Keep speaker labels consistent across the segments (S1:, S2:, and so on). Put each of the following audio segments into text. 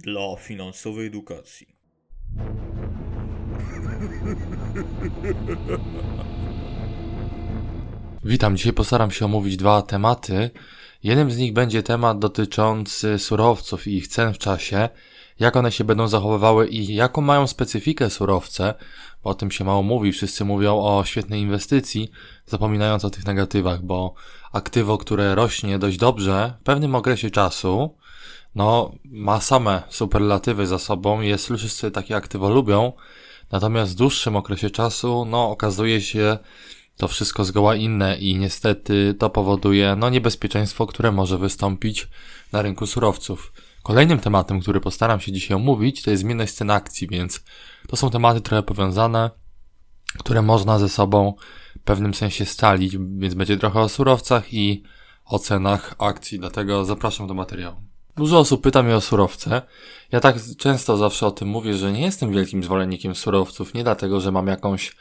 S1: dla finansowej edukacji.
S2: Witam, dzisiaj postaram się omówić dwa tematy. Jednym z nich będzie temat dotyczący surowców i ich cen w czasie, jak one się będą zachowywały i jaką mają specyfikę surowce, bo o tym się mało mówi. Wszyscy mówią o świetnej inwestycji, zapominając o tych negatywach, bo aktywo, które rośnie dość dobrze w pewnym okresie czasu, no, ma same superlatywy za sobą, jest, wszyscy takie aktywo lubią, natomiast w dłuższym okresie czasu, no, okazuje się to wszystko zgoła inne i niestety to powoduje, no, niebezpieczeństwo, które może wystąpić na rynku surowców. Kolejnym tematem, który postaram się dzisiaj omówić, to jest zmienność cen akcji, więc to są tematy trochę powiązane, które można ze sobą w pewnym sensie stalić, więc będzie trochę o surowcach i o cenach akcji, dlatego zapraszam do materiału. Dużo osób pyta mnie o surowce. Ja tak często zawsze o tym mówię, że nie jestem wielkim zwolennikiem surowców, nie dlatego, że mam jakąś,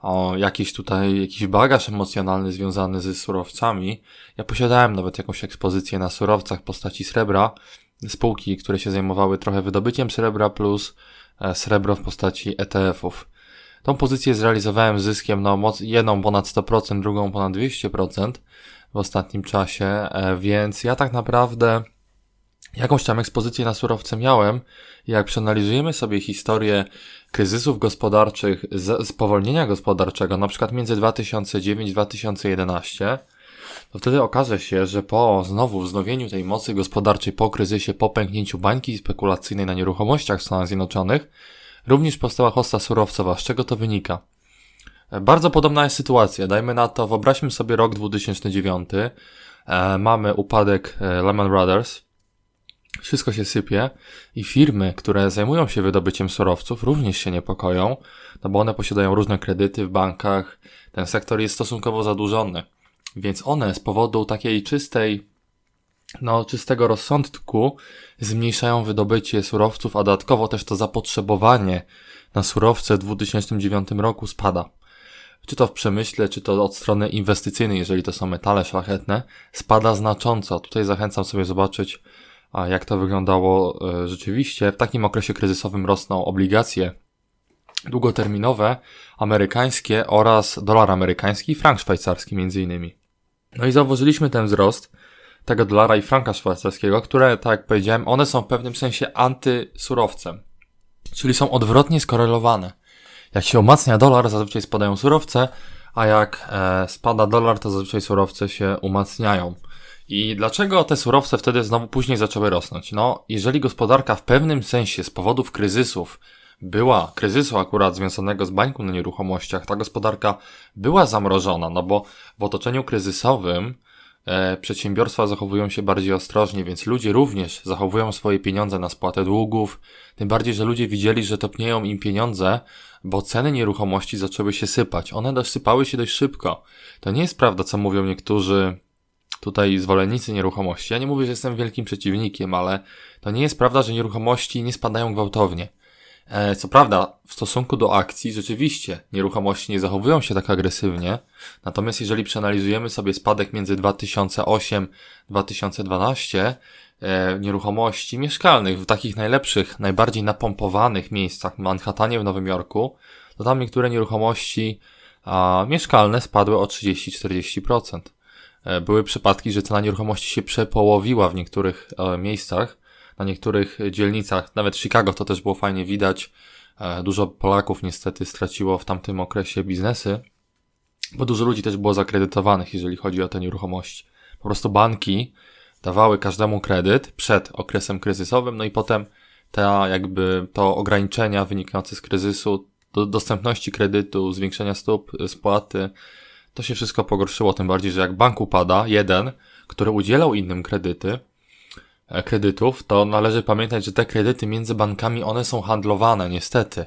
S2: o, jakiś tutaj, jakiś bagaż emocjonalny związany ze surowcami. Ja posiadałem nawet jakąś ekspozycję na surowcach w postaci srebra, spółki, które się zajmowały trochę wydobyciem srebra plus e, srebro w postaci ETF-ów. Tą pozycję zrealizowałem zyskiem, no, moc, jedną ponad 100%, drugą ponad 200% w ostatnim czasie, e, więc ja tak naprawdę jakąś tam ekspozycję na surowce miałem. Jak przeanalizujemy sobie historię kryzysów gospodarczych, spowolnienia gospodarczego, na przykład między 2009-2011, to wtedy okaże się, że po znowu wznowieniu tej mocy gospodarczej po kryzysie, po pęknięciu bańki spekulacyjnej na nieruchomościach w Stanach Zjednoczonych, również powstała hosta surowcowa. Z czego to wynika? Bardzo podobna jest sytuacja. Dajmy na to, wyobraźmy sobie rok 2009. E, mamy upadek e, Lehman Brothers, wszystko się sypie i firmy, które zajmują się wydobyciem surowców, również się niepokoją, no bo one posiadają różne kredyty w bankach, ten sektor jest stosunkowo zadłużony. Więc one z powodu takiej czystej, no, czystego rozsądku zmniejszają wydobycie surowców, a dodatkowo też to zapotrzebowanie na surowce w 2009 roku spada. Czy to w przemyśle, czy to od strony inwestycyjnej, jeżeli to są metale szlachetne, spada znacząco. Tutaj zachęcam sobie zobaczyć a jak to wyglądało e, rzeczywiście. W takim okresie kryzysowym rosną obligacje długoterminowe, amerykańskie oraz dolar amerykański i frank szwajcarski między innymi. No i zauważyliśmy ten wzrost tego dolara i franka szwajcarskiego, które, tak jak powiedziałem, one są w pewnym sensie antysurowcem, czyli są odwrotnie skorelowane. Jak się umacnia dolar, zazwyczaj spadają surowce, a jak e, spada dolar, to zazwyczaj surowce się umacniają. I dlaczego te surowce wtedy znowu później zaczęły rosnąć? No, jeżeli gospodarka w pewnym sensie z powodów kryzysów była, kryzysu akurat związanego z bańką na nieruchomościach, ta gospodarka była zamrożona, no bo w otoczeniu kryzysowym e, przedsiębiorstwa zachowują się bardziej ostrożnie, więc ludzie również zachowują swoje pieniądze na spłatę długów, tym bardziej, że ludzie widzieli, że topnieją im pieniądze, bo ceny nieruchomości zaczęły się sypać. One dosypały się dość szybko. To nie jest prawda, co mówią niektórzy tutaj zwolennicy nieruchomości. Ja nie mówię, że jestem wielkim przeciwnikiem, ale to nie jest prawda, że nieruchomości nie spadają gwałtownie. E, co prawda, w stosunku do akcji, rzeczywiście nieruchomości nie zachowują się tak agresywnie, natomiast jeżeli przeanalizujemy sobie spadek między 2008-2012 e, nieruchomości mieszkalnych w takich najlepszych, najbardziej napompowanych miejscach, Manhattanie w Nowym Jorku, to tam niektóre nieruchomości a, mieszkalne spadły o 30-40%. E, były przypadki, że cena nieruchomości się przepołowiła w niektórych e, miejscach, na niektórych dzielnicach, nawet Chicago to też było fajnie widać. E, dużo Polaków niestety straciło w tamtym okresie biznesy, bo dużo ludzi też było zakredytowanych, jeżeli chodzi o te nieruchomości. Po prostu banki dawały każdemu kredyt przed okresem kryzysowym, no i potem te jakby to ograniczenia wynikające z kryzysu, do dostępności kredytu, zwiększenia stóp spłaty, to się wszystko pogorszyło, tym bardziej, że jak bank upada, jeden, który udzielał innym kredyty, e, kredytów, to należy pamiętać, że te kredyty między bankami, one są handlowane, niestety.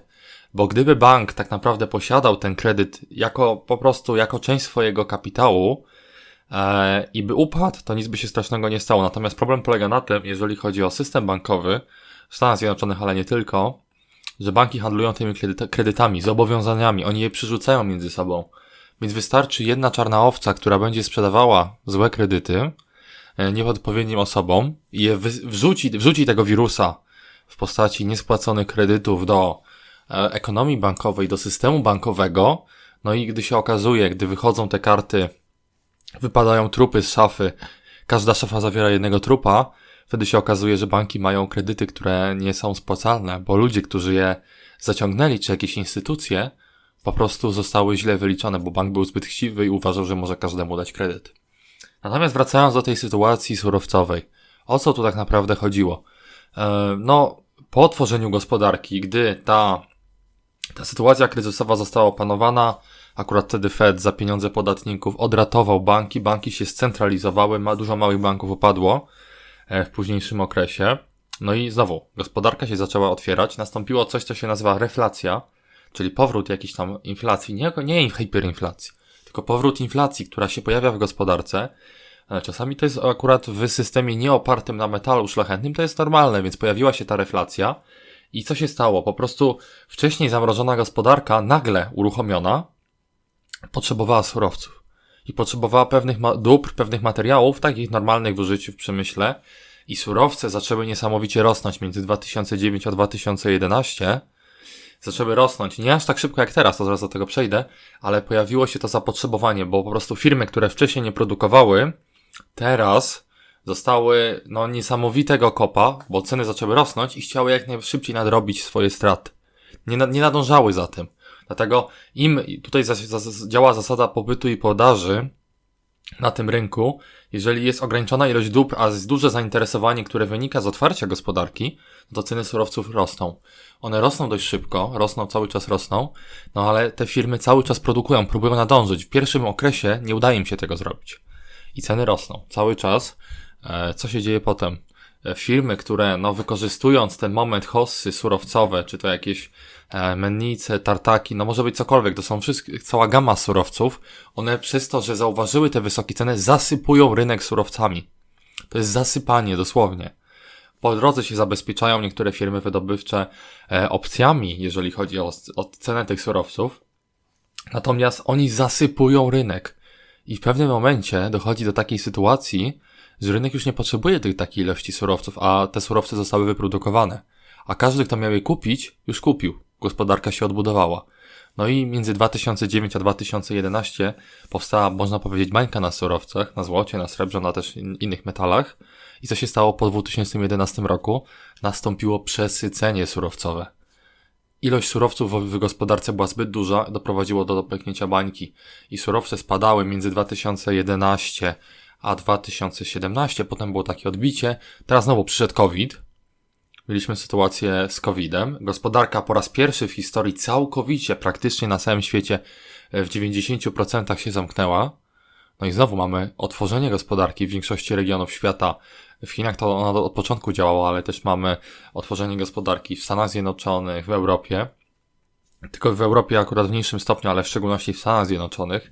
S2: Bo gdyby bank tak naprawdę posiadał ten kredyt jako, po prostu jako część swojego kapitału, e, i by upadł, to nic by się strasznego nie stało. Natomiast problem polega na tym, jeżeli chodzi o system bankowy w Stanach Zjednoczonych, ale nie tylko, że banki handlują tymi kredytami, zobowiązaniami, oni je przerzucają między sobą. Więc wystarczy jedna czarna owca, która będzie sprzedawała złe kredyty e, nieodpowiednim osobom i je wrzuci, wrzuci tego wirusa w postaci niespłaconych kredytów do e, ekonomii bankowej, do systemu bankowego. No i gdy się okazuje, gdy wychodzą te karty, wypadają trupy z szafy, każda szafa zawiera jednego trupa, wtedy się okazuje, że banki mają kredyty, które nie są spłacalne, bo ludzie, którzy je zaciągnęli, czy jakieś instytucje, po prostu zostały źle wyliczone, bo bank był zbyt chciwy i uważał, że może każdemu dać kredyt. Natomiast wracając do tej sytuacji surowcowej, o co tu tak naprawdę chodziło? E, no, po otworzeniu gospodarki, gdy ta, ta sytuacja kryzysowa została opanowana, akurat wtedy Fed za pieniądze podatników odratował banki, banki się scentralizowały, ma, dużo małych banków upadło e, w późniejszym okresie. No i znowu, gospodarka się zaczęła otwierać, nastąpiło coś, co się nazywa reflacja, czyli powrót jakiejś tam inflacji, nie, nie hiperinflacji, tylko powrót inflacji, która się pojawia w gospodarce. E, Czasami to jest akurat w systemie nieopartym na metalu szlachetnym, to jest normalne, więc pojawiła się ta reflacja. I co się stało? Po prostu wcześniej zamrożona gospodarka, nagle uruchomiona, potrzebowała surowców. I potrzebowała pewnych dóbr, pewnych materiałów, takich normalnych w użyciu w przemyśle. I surowce zaczęły niesamowicie rosnąć między 2009 a 2011 zaczęły rosnąć. Nie aż tak szybko jak teraz, to zaraz do tego przejdę, ale pojawiło się to zapotrzebowanie, bo po prostu firmy, które wcześniej nie produkowały, teraz zostały no, niesamowitego kopa, bo ceny zaczęły rosnąć i chciały jak najszybciej nadrobić swoje straty. Nie, nie nadążały za tym. Dlatego im tutaj działa zasada popytu i podaży na tym rynku, jeżeli jest ograniczona ilość dóbr, a jest duże zainteresowanie, które wynika z otwarcia gospodarki, to ceny surowców rosną. One rosną dość szybko, rosną, cały czas rosną, no ale te firmy cały czas produkują, próbują nadążyć. W pierwszym okresie nie udaje im się tego zrobić. I ceny rosną cały czas. E, co się dzieje potem? E, firmy, które no, wykorzystując ten moment hossy surowcowe, czy to jakieś e, mennice, tartaki, no może być cokolwiek, to są wszystkie, cała gama surowców, one przez to, że zauważyły te wysokie ceny, zasypują rynek surowcami. To jest zasypanie dosłownie. Po drodze się zabezpieczają niektóre firmy wydobywcze e, opcjami, jeżeli chodzi o, o cenę tych surowców. Natomiast oni zasypują rynek. I w pewnym momencie dochodzi do takiej sytuacji, że rynek już nie potrzebuje tych takiej ilości surowców, a te surowce zostały wyprodukowane. A każdy, kto miał je kupić, już kupił. Gospodarka się odbudowała. No i między 2009 a 2011 powstała, można powiedzieć, bańka na surowcach, na złocie, na srebrze, na też in- innych metalach. I co się stało po 2011 roku? Nastąpiło przesycenie surowcowe. Ilość surowców w, gospodarce była zbyt duża, doprowadziło do pęknięcia bańki. I surowce spadały między 2011 a 2017, potem było takie odbicie. Teraz znowu przyszedł COVID. Mieliśmy sytuację z COVID-em. Gospodarka po raz pierwszy w historii całkowicie, praktycznie na całym świecie e, w 90% się zamknęła. No i znowu mamy otworzenie gospodarki w większości regionów świata. W Chinach to ona od początku działała, ale też mamy otworzenie gospodarki w Stanach Zjednoczonych, w Europie. Tylko w Europie akurat w mniejszym stopniu, ale w szczególności w Stanach Zjednoczonych.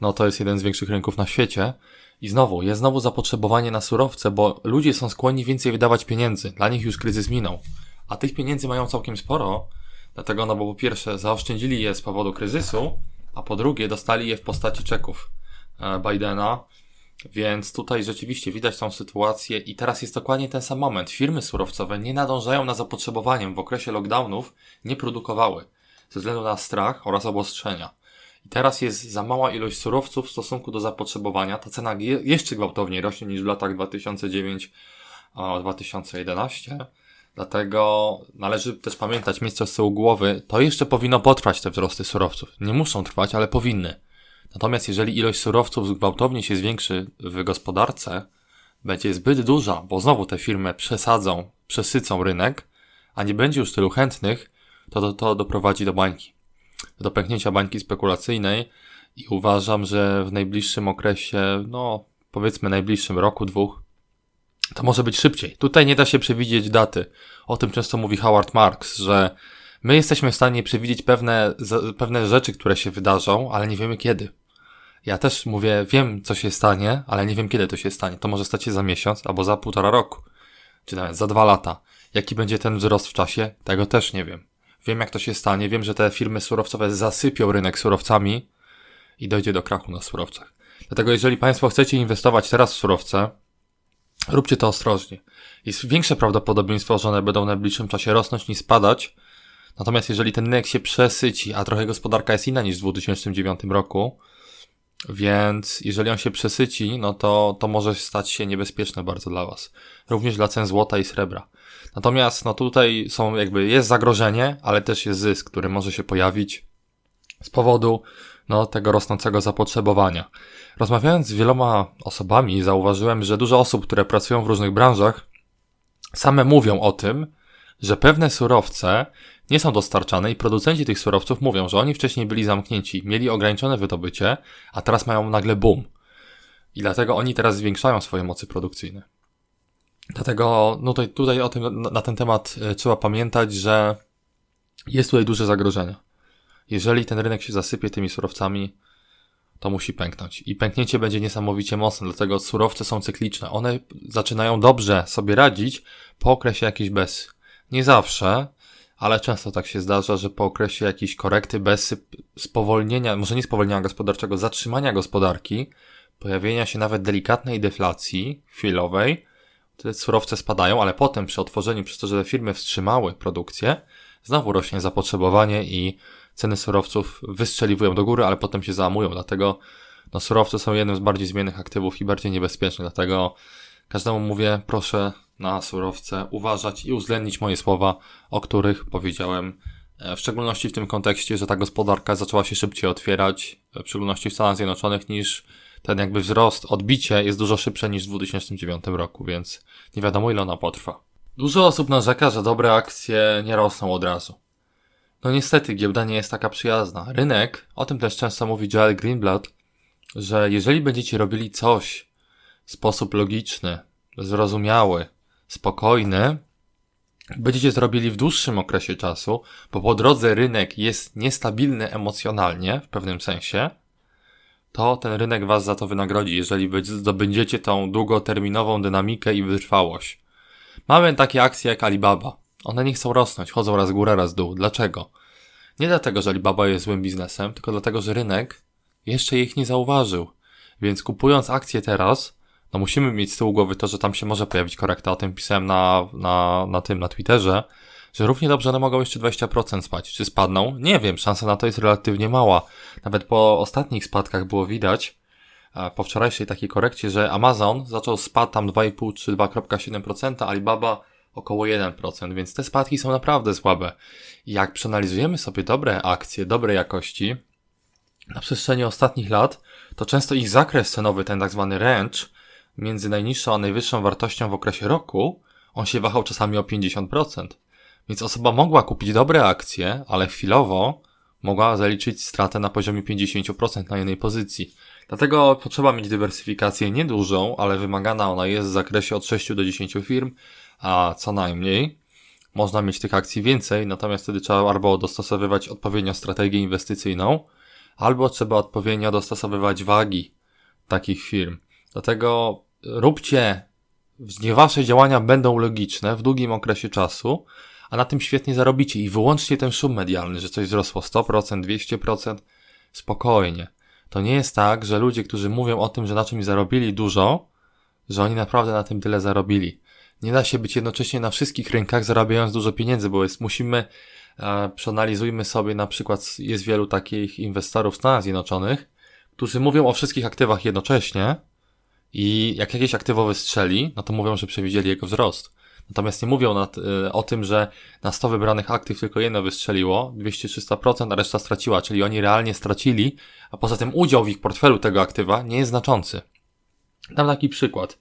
S2: No to jest jeden z większych rynków na świecie. I znowu, jest znowu zapotrzebowanie na surowce, bo ludzie są skłonni więcej wydawać pieniędzy. Dla nich już kryzys minął. A tych pieniędzy mają całkiem sporo, dlatego no bo po pierwsze zaoszczędzili je z powodu kryzysu, a po drugie dostali je w postaci czeków e, Bidena, więc tutaj rzeczywiście widać tą sytuację i teraz jest dokładnie ten sam moment. Firmy surowcowe nie nadążają na zapotrzebowaniem w okresie lockdownów, nie produkowały ze względu na strach oraz obostrzenia. I teraz jest za mała ilość surowców w stosunku do zapotrzebowania. Ta cena je, jeszcze gwałtowniej rośnie niż w latach 2009-2011. Dlatego należy też pamiętać, mieć coś z tyłu głowy, to jeszcze powinno potrwać te wzrosty surowców. Nie muszą trwać, ale powinny. Natomiast jeżeli ilość surowców gwałtownie się zwiększy w gospodarce, będzie zbyt duża, bo znowu te firmy przesadzą, przesycą rynek, a nie będzie już tylu chętnych, to, to, to doprowadzi do bańki. Do pęknięcia bańki spekulacyjnej i uważam, że w najbliższym okresie, no powiedzmy najbliższym roku, dwóch, to może być szybciej. Tutaj nie da się przewidzieć daty. O tym często mówi Howard Marks, że my jesteśmy w stanie przewidzieć pewne, pewne rzeczy, które się wydarzą, ale nie wiemy kiedy. Ja też mówię, wiem co się stanie, ale nie wiem kiedy to się stanie. To może stać się za miesiąc albo za półtora roku, czy nawet za dwa lata. Jaki będzie ten wzrost w czasie, tego też nie wiem. Wiem jak to się stanie, wiem, że te firmy surowcowe zasypią rynek surowcami i dojdzie do krachu na surowcach. Dlatego jeżeli Państwo chcecie inwestować teraz w surowce, róbcie to ostrożnie. Jest większe prawdopodobieństwo, że one będą w najbliższym czasie rosnąć niż spadać. Natomiast jeżeli ten rynek się przesyci, a trochę gospodarka jest inna niż w 2009 roku, więc jeżeli on się przesyci, no to, to może stać się niebezpieczne bardzo dla Was. Również dla cen złota i srebra. Natomiast no tutaj są jakby, jest zagrożenie, ale też jest zysk, który może się pojawić z powodu no, tego rosnącego zapotrzebowania. Rozmawiając z wieloma osobami, zauważyłem, że dużo osób, które pracują w różnych branżach, same mówią o tym, że pewne surowce nie są dostarczane i producenci tych surowców mówią, że oni wcześniej byli zamknięci, mieli ograniczone wydobycie, a teraz mają nagle boom. I dlatego oni teraz zwiększają swoje mocy produkcyjne. Dlatego no tutaj, tutaj o tym, na, na ten temat e, trzeba pamiętać, że jest tutaj duże zagrożenie. Jeżeli ten rynek się zasypie tymi surowcami, to musi pęknąć. I pęknięcie będzie niesamowicie mocne, dlatego surowce są cykliczne. One zaczynają dobrze sobie radzić po okresie jakiejś bez. Nie zawsze, ale często tak się zdarza, że po okresie jakiejś korekty bez spowolnienia, może nie spowolnienia gospodarczego, zatrzymania gospodarki, pojawienia się nawet delikatnej deflacji chwilowej, te surowce spadają, ale potem przy otworzeniu, przez to, że firmy wstrzymały produkcję, znowu rośnie zapotrzebowanie i ceny surowców wystrzeliwują do góry, ale potem się załamują. Dlatego no, surowce są jednym z bardziej zmiennych aktywów i bardziej niebezpiecznych. Dlatego każdemu mówię, proszę na surowce uważać i uwzględnić moje słowa, o których powiedziałem. e, W szczególności w tym kontekście, że ta gospodarka zaczęła się szybciej otwierać, e, w szczególności w Stanach Zjednoczonych, niż ten jakby wzrost, odbicie jest dużo szybsze niż w 2009 roku, więc nie wiadomo ile ona potrwa. Dużo osób narzeka, że dobre akcje nie rosną od razu. No niestety, giełda nie jest taka przyjazna. Rynek, o tym też często mówi Joel Greenblatt, że jeżeli będziecie robili coś w sposób logiczny, zrozumiały, spokojny, będziecie zrobili w dłuższym okresie czasu, bo po drodze rynek jest niestabilny emocjonalnie w pewnym sensie, to ten rynek was za to wynagrodzi, jeżeli zdobędziecie tą długoterminową dynamikę i wytrwałość. Mamy takie akcje jak Alibaba. One nie chcą rosnąć, chodzą raz górę, raz dół. Dlaczego? Nie dlatego, że Alibaba jest złym biznesem, tylko dlatego, że rynek jeszcze ich nie zauważył. Więc kupując akcje teraz, no musimy mieć z tyłu głowy to, że tam się może pojawić korekta. O tym pisałem na, na, na tym, na Twitterze, że równie dobrze one mogą jeszcze 20% spać. Czy spadną? Nie wiem, szansa na to jest relatywnie mała. Nawet po ostatnich spadkach było widać, po wczorajszej takiej korekcie, że Amazon zaczął spad tam 2,5 czy 2,7%, Alibaba około 1%, więc te spadki są naprawdę słabe. Jak przeanalizujemy sobie dobre akcje, dobrej jakości, na przestrzeni ostatnich lat, to często ich zakres cenowy, ten tak zwany range, między najniższą a najwyższą wartością w okresie roku, on się wahał czasami o 50%. Więc osoba mogła kupić dobre akcje, ale chwilowo mogła zaliczyć stratę na poziomie 50% na jednej pozycji. Dlatego potrzeba mieć dywersyfikację niedużą, ale wymagana ona jest w zakresie od 6 do 10 firm, a co najmniej. Można mieć tych akcji więcej, natomiast wtedy trzeba albo dostosowywać odpowiednio strategię inwestycyjną, albo trzeba odpowiednio dostosowywać wagi takich firm. Dlatego róbcie, niech wasze działania będą logiczne w długim okresie czasu, a na tym świetnie zarobicie i wyłącznie ten szum medialny, że coś wzrosło 100%, 200%, spokojnie. To nie jest tak, że ludzie, którzy mówią o tym, że na czymś zarobili dużo, że oni naprawdę na tym tyle zarobili. Nie da się być jednocześnie na wszystkich rynkach zarabiając dużo pieniędzy, bo jest, musimy, e, przeanalizujmy sobie na przykład, jest wielu takich inwestorów w Stanach Zjednoczonych, którzy mówią o wszystkich aktywach jednocześnie i jak jakieś aktywo wystrzeli, no to mówią, że przewidzieli jego wzrost. Natomiast nie mówią na, y, o tym, że na 100 wybranych aktyw tylko jedno wystrzeliło, 200-300%, a reszta straciła, czyli oni realnie stracili, a poza tym udział w ich portfelu tego aktywa nie jest znaczący. Dam taki przykład.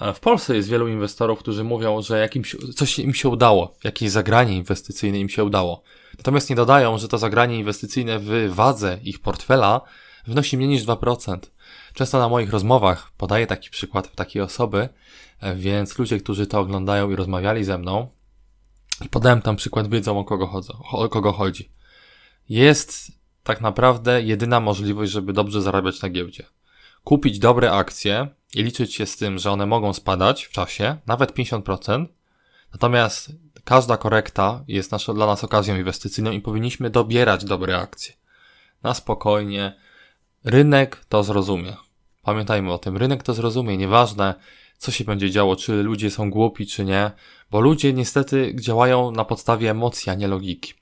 S2: E, W Polsce jest wielu inwestorów, którzy mówią, że jakimś, coś im się udało, jakieś zagranie inwestycyjne im się udało. Natomiast nie dodają, że to zagranie inwestycyjne w wadze ich portfela wynosi mniej niż 2%. Często na moich rozmowach podaję taki przykład takiej osoby, e, więc ludzie, którzy to oglądają i rozmawiali ze mną, i podałem tam przykład, wiedzą o kogo, chodzą, o kogo chodzi. Jest tak naprawdę jedyna możliwość, żeby dobrze zarabiać na giełdzie. Kupić dobre akcje i liczyć się z tym, że one mogą spadać w czasie, nawet 50%. Natomiast każda korekta jest nasza, dla nas okazją inwestycyjną i powinniśmy dobierać dobre akcje. Na spokojnie. Rynek to zrozumie. Pamiętajmy o tym. Rynek to zrozumie. Nieważne, co się będzie działo, czy ludzie są głupi, czy nie, bo ludzie niestety działają na podstawie emocji, a nie logiki.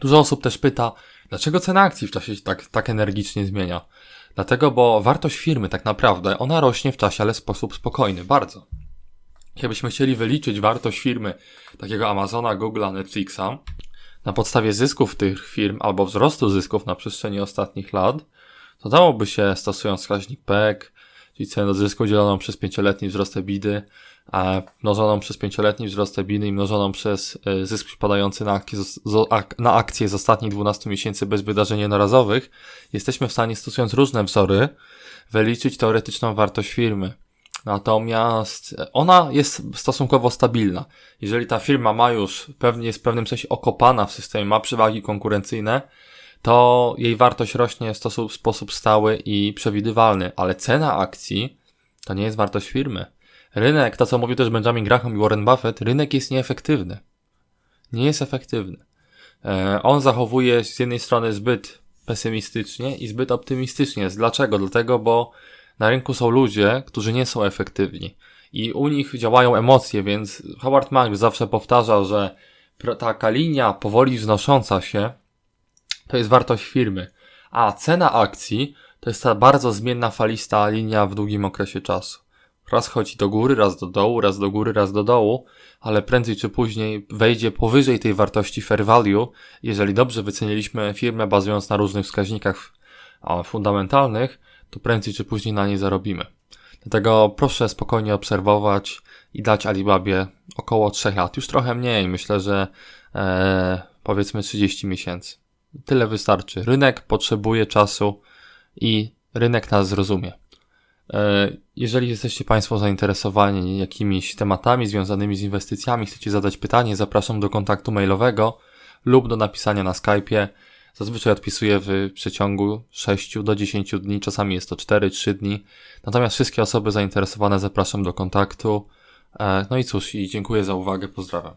S2: Dużo osób też pyta, dlaczego cena akcji w czasie się tak, tak energicznie zmienia. Dlatego, bo wartość firmy tak naprawdę, ona rośnie w czasie, ale w sposób spokojny, bardzo. Jakbyśmy chcieli wyliczyć wartość firmy takiego Amazona, Google'a, Netflixa na podstawie zysków tych firm albo wzrostu zysków na przestrzeni ostatnich lat, to dałoby się stosując wskaźnik PEG, czyli cenę zysku dzieloną przez pięcioletni wzrost EBIDy, a mnożoną przez pięcioletni wzrost EBIDy i mnożoną przez y, zysk przypadający na akcje, na akcje z ostatnich 12 miesięcy bez wydarzeń jednorazowych, jesteśmy w stanie stosując różne wzory wyliczyć teoretyczną wartość firmy. Natomiast ona jest stosunkowo stabilna. Jeżeli ta firma ma już pewnie jest w pewnym sensie okopana w systemie, ma przewagi konkurencyjne, to jej wartość rośnie w sposób, sposób stały i przewidywalny, ale cena akcji to nie jest wartość firmy. Rynek, to co mówił też Benjamin Graham i Warren Buffett, rynek jest nieefektywny. Nie jest efektywny. E, on zachowuje z jednej strony zbyt pesymistycznie i zbyt optymistycznie. Dlaczego? Dlatego, bo na rynku są ludzie, którzy nie są efektywni i u nich działają emocje, więc Howard Marks zawsze powtarzał, że taka linia powoli wznosząca się to jest wartość firmy, a cena akcji to jest ta bardzo zmienna falista linia w długim okresie czasu. Raz chodzi do góry, raz do dołu, raz do góry, raz do dołu, ale prędzej czy później wejdzie powyżej tej wartości fair value, jeżeli dobrze wyceniliśmy firmę bazując na różnych wskaźnikach fundamentalnych, to prędzej czy później na niej zarobimy. Dlatego proszę spokojnie obserwować i dać Alibabie około 3 lat, już trochę mniej, myślę, że e, powiedzmy 30 miesięcy. Tyle wystarczy. Rynek potrzebuje czasu i rynek nas zrozumie. E, Jeżeli jesteście Państwo zainteresowani jakimiś tematami związanymi z inwestycjami, chcecie zadać pytanie, zapraszam do kontaktu mailowego lub do napisania na Skype'ie. Zazwyczaj odpisuję w przeciągu 6 do 10 dni, czasami jest to 4-3 dni. Natomiast wszystkie osoby zainteresowane zapraszam do kontaktu. E, No i cóż, i dziękuję za uwagę, pozdrawiam.